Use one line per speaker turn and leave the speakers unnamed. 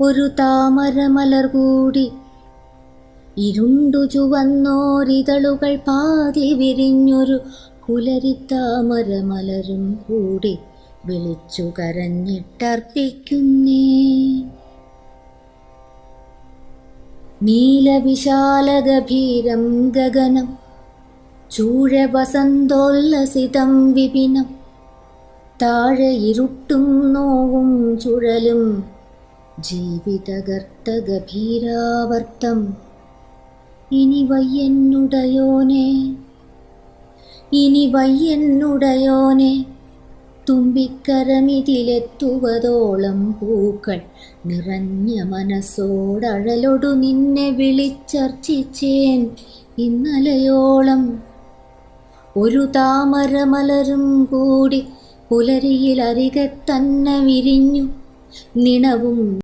ഒരു താമരമലർ കൂടി. ഇരുണ്ടു ചുവന്നോരിതളുകൾ പാതി വിരിഞ്ഞൊരു പുലരിത്താമരമലരും കൂടി വിളിച്ചു കരഞ്ഞിട്ടർപ്പിക്കുന്നേ. നീലവിശാലഗഭീരം ഗഗനം ചൂഴവസന്തോല്ലസിതം വിപിനം താഴെ ഇരുട്ടും നോവും ചുഴലും ജീവിതഗർത്തഗഭീരാവർത്തം ഇനി വയ്യെന്നുടയോനെ ഇനി വയ്യെന്നുടയോനെ തുമ്പിക്കരമിതിലെത്തുവതോളം പൂക്കൾ നിറഞ്ഞ മനസ്സോടഴലൊടു നിന്നെ വിളിച്ചർച്ചിച്ചേൻ ഇന്നലയോളം. ഒരു താമരമലരും കൂടി പുലരിയിൽ തന്നെ വിരിഞ്ഞു നിണവും